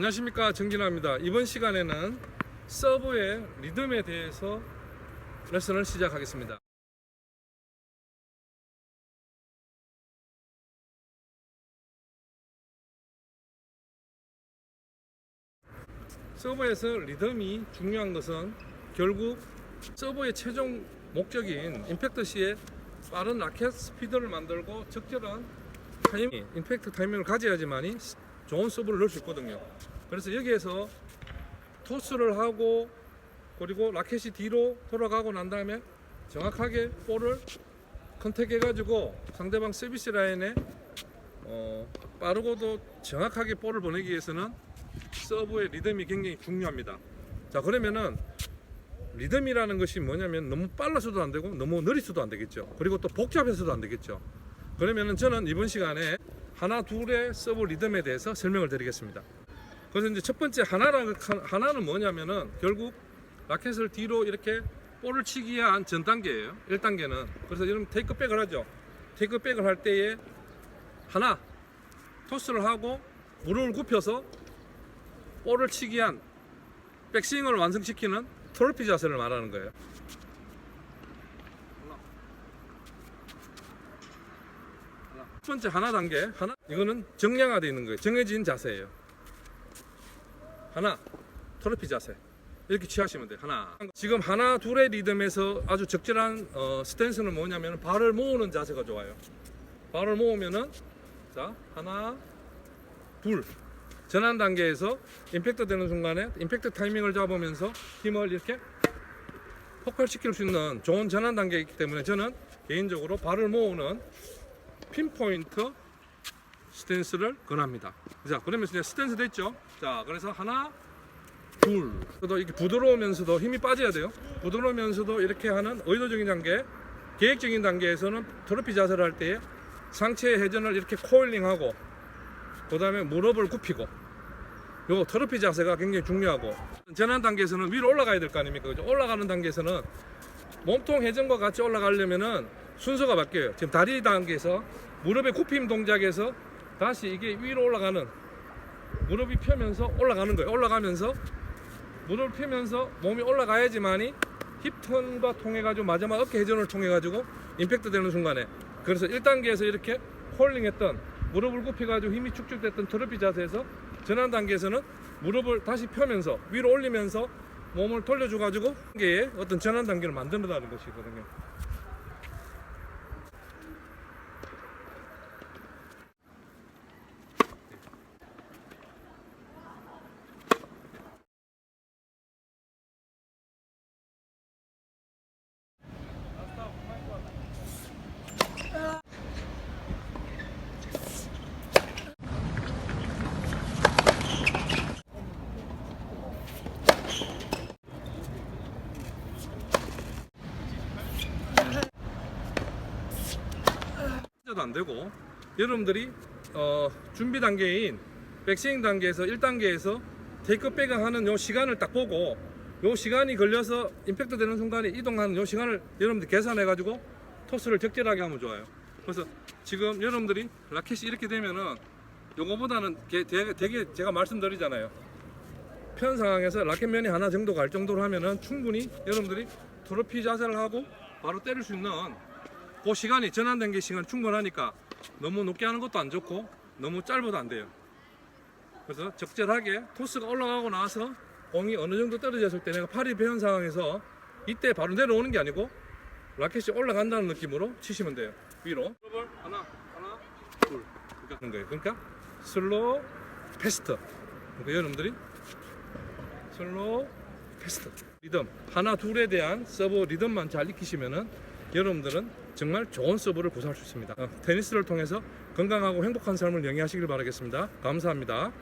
안녕하십니까 정진아입니다. 이번 시간에는 서브의 리듬에 대해서 레슨을 시작하겠습니다. 서브에서 리듬이 중요한 것은 결국 서브의 최종 목적인 임팩트 시에 빠른 라켓 스피드를 만들고 적절한 타임, 임팩트 타이밍을 가져야지만이 좋은 서브를 넣을 수 있거든요. 그래서 여기에서 토스를 하고 그리고 라켓이 뒤로 돌아가고 난 다음에 정확하게 볼을 컨택해가지고 상대방 서비스 라인에 어, 빠르고도 정확하게 볼을 보내기 위해서는 서브의 리듬이 굉장히 중요합니다. 자 그러면은 리듬이라는 것이 뭐냐면 너무 빨라서도 안 되고 너무 느리서도 안 되겠죠. 그리고 또 복잡해서도 안 되겠죠. 그러면은 저는 이번 시간에 하나 둘의 서브 리듬에 대해서 설명을 드리겠습니다. 그래서 이제 첫 번째 하나라는 하나는 뭐냐면은 결국 라켓을 뒤로 이렇게 볼을 치기 위한 전 단계예요. 1단계는. 그래서 이런 테이크백을 하죠. 테이크백을 할 때에 하나 토스를 하고 무릎을 굽혀서 볼을 치기 위한 백스윙을 완성시키는 트로피 자세를 말하는 거예요. 번째 하나 단계 하나 이거는 정량화되어 있는 거예요. 정해진 자세예요. 하나 트로피 자세 이렇게 취하시면 돼요. 하나 지금 하나 둘의 리듬에서 아주 적절한 어, 스탠스는 뭐냐면 발을 모으는 자세가 좋아요. 발을 모으면은 자 하나 둘 전환 단계에서 임팩트 되는 순간에 임팩트 타이밍을 잡으면서 힘을 이렇게 폭발시킬 수 있는 좋은 전환 단계이기 때문에 저는 개인적으로 발을 모으는 핀포인트 스탠스를 권합니다. 자, 그러면 이제 스탠스 됐죠? 자, 그래서 하나, 둘. 또 이렇게 부드러우면서도 힘이 빠져야 돼요. 부드러우면서도 이렇게 하는 의도적인 단계, 계획적인 단계에서는 트로피 자세를 할 때에 상체의 회전을 이렇게 코일링하고 그 다음에 무릎을 굽히고 요거 트로피 자세가 굉장히 중요하고 전환 단계에서는 위로 올라가야 될 거 아닙니까? 그죠? 올라가는 단계에서는 몸통 회전과 같이 올라가려면은 순서가 바뀌어요. 지금 다리 단계에서 무릎의 굽힘 동작에서 다시 이게 위로 올라가는 무릎이 펴면서 올라가는 거예요. 올라가면서 무릎을 펴면서 몸이 올라가야지만이 힙턴과 통해 가지고 마지막 어깨 회전을 통해 가지고 임팩트 되는 순간에 그래서 1단계에서 이렇게 홀링했던 무릎을 굽혀 가지고 힘이 축축됐던 트로피 자세에서 전환 단계에서는 무릎을 다시 펴면서 위로 올리면서 몸을 돌려줘 가지고 단계의 어떤 전환 단계를 만들어가는 것이거든요. 도안 되고 여러분들이 어, 준비 단계인 백스윙 단계에서 1단계에서 테이크 백을 하는 요 시간을 딱 보고 요 시간이 걸려서 임팩트 되는 순간에 이동하는 요 시간을 여러분들 계산해 가지고 토스를 적절하게 하면 좋아요. 그래서 지금 여러분들이 라켓이 이렇게 되면은 요거보다는 게- 되게, 제가 말씀드리잖아요. 편 상황에서 라켓면이 하나 정도 갈 정도로 하면은 충분히 여러분들이 트로피 자세를 하고 바로 때릴 수 있는 그 시간이 전환된 게 시간 충분하니까 너무 높게 하는 것도 안 좋고 너무 짧아도 안 돼요. 그래서 적절하게 토스가 올라가고 나서 공이 어느 정도 떨어졌을 때 내가 팔이 배운 상황에서 이때 바로 내려오는 게 아니고 라켓이 올라간다는 느낌으로 치시면 돼요. 위로. 하나, 하나, 둘. 그러니까 하는 거예요. 그러니까 슬로우, 패스트. 그러니까 여러분들이 슬로우, 패스트. 리듬 하나 둘에 대한 서브 리듬만 잘 익히시면은 여러분들은 정말 좋은 서브를 구사할 수 있습니다. 어, 테니스를 통해서 건강하고 행복한 삶을 영위하시길 바라겠습니다. 감사합니다.